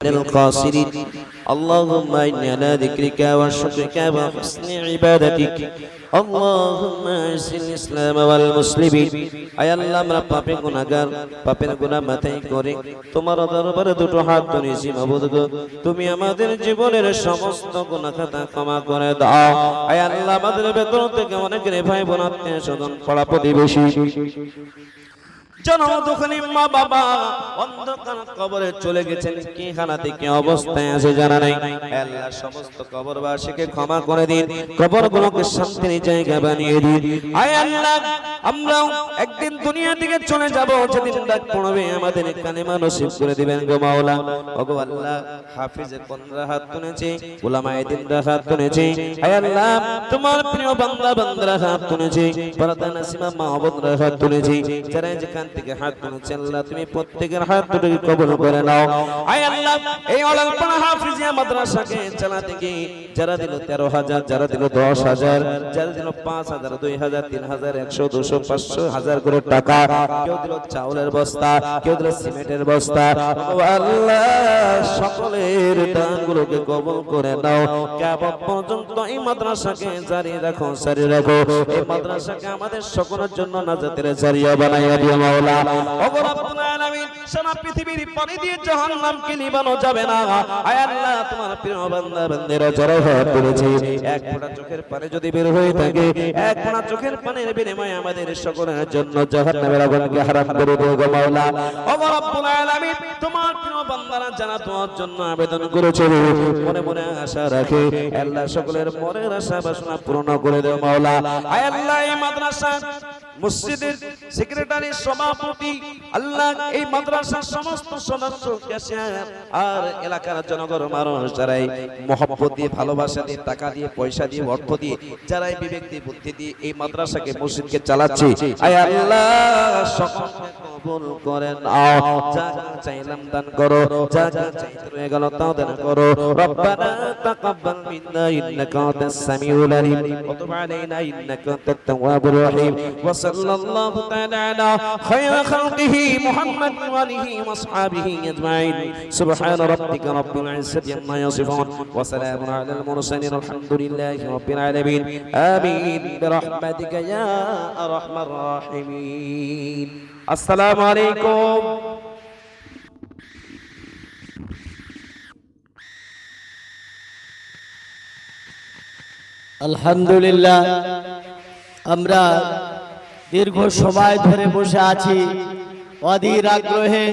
القاصرين اللهم إني على ذكرك وشكرك وحسن عبادتك اللهم اعز الإسلام والمسلمين আয় আল্লাহ আমরা পাপে গুনাহগার পাপের গুনাহ মাথায় করে তোমার দরবারে দুটো হাত ধরেছি মাবুদ গো তুমি আমাদের জীবনের সমস্ত গুনাহ খাতা ক্ষমা করে দাও আয় আল্লাহ আমাদের ভেতর থেকে অনেক রে ভাই বোন আত্মীয় স্বজন পাড়া প্রতিবেশী জনম মা বাবা অন্ধকার কবরে চলে গেছেন। কি হালাতে কি অবস্থায় আছে জানা নাই? আল্লাহ সমস্ত কবরবাসীকে ক্ষমা করে দিন, কবরগুলোকে শান্তির জায়গা বানিয়ে দিন। আয় আল্লাহ, আমরাও একদিন দুনিয়া থেকে চলে যাব, যেদিন ডাক পড়বে, আমাদের কালেমা নসিব করে দিবেন গো মাওলা। ওগো আল্লাহ, হাফিজে কোনরা হাত তুলেছে? উলামায়ে দিনরা হাত তুলেছে? আয় আল্লাহ, তোমার প্রিয় বান্দা বান্দারা হাত তুলেছে? পরদা নাসিমা মা হাত তুলেছে? যারা যেখান থেকে হাত তুলেছে আল্লাহ তুমি প্রত্যেকের হাত দুটোকে কবুল করে নাও। আয় আল্লাহ এই অলালপাড়া হাফিজিয়া মাদ্রাসাকে চালাতে গিয়ে যারা দিল তেরো হাজার, যারা দিল দশ হাজার, যারা দিল পাঁচ হাজার, দুই হাজার, তিন হাজার, একশো, দুশো, পাঁচশো, হাজার করে টাকা, কেউ দিল চাউলের বস্তা, কেউ দিল সিমেন্টের বস্তা। সকলের দানগুলোকে কবল করে নাও। কেবল পর্যন্ত এই মাদ্রাসাকে জারি রাখো রাখো। এই মাদ্রাসাকে আমাদের সকলের জন্য নাজাতের জারিয়া বানাইয়া দিও মাওলা। ওগো সারা পৃথিবীর পানি দিয়ে জাহান্নামকে নিবানো যাবে না। তোমার প্রিয় বান্দা বান্দিরা তুলেছে এক ফোঁটা চোখের পানি যদি বের হয়ে থাকে এক ফোঁটা চোখের পানির বিনিময়ে আমাদের সকলের জন্য জাহান্নামের আগুনকে হারাম করে দিও গো মাওলা। ওগো রব্বুল আলামিন তোমার প্রিয় বান্দারা যারা তোমার জন্য আবেদন করেছে মনে মনে আশা রাখে আল্লাহ সকলের মনের আশা বাসনা পূর্ণ করে দেও মাওলা। আয় আল্লাহ এই মাদ্রাসা মসজিদের সেক্রেটারি সভাপতি আল্লাহ এই মাদ্রাসার সমস্ত সদস্য ক্যাশিয়ার আর এলাকার জনগণ মানুষ যারাই মহব্বত দিয়ে, ভালোবাসা দিয়ে, টাকা দিয়ে, পয়সা দিয়ে, অর্থ দিয়ে, যারাই বিবেক দিয়ে, বুদ্ধি দিয়ে এই মাদ্রাসাকে, মসজিদকে চালাচ্ছে। আয় আল্লাহ সকলকে কবুল করেন। আও, যা চাইলাম দান করো, যা চাইতে রয়ে গেল তাও দান করো। রব্বানা তাকাব্বাল মিন্না, ইন্নাকা আনতাস সামিউল আলিম। ওয়া তুব আলাইনা, ইন্নাকা আনতাত তাওয়াবুর রহিম। ওয়া সাল্লাল্লাহু তাআলা আলা খায়র খালকিহি মুহাম্মদ ওয়া আলিহি ওয়া আসহাবিহি আজমাইন। সুবহান রাব্বিকা রাব্বিল ইজ্জাতি আম্মা ইয়াসিফুন। ওয়া সালামুন আলাল মুরসালিন, আলহামদুলিল্লাহি রাব্বিল আলামিন। আমিন। বিরহমাতিকা ইয়া আরহামার রাহিমিন। আসসালামু আলাইকুম। আলহামদুলিল্লাহ। আমরা দীর্ঘ সময় ধরে বসে আছি। অধীর আগ্রহে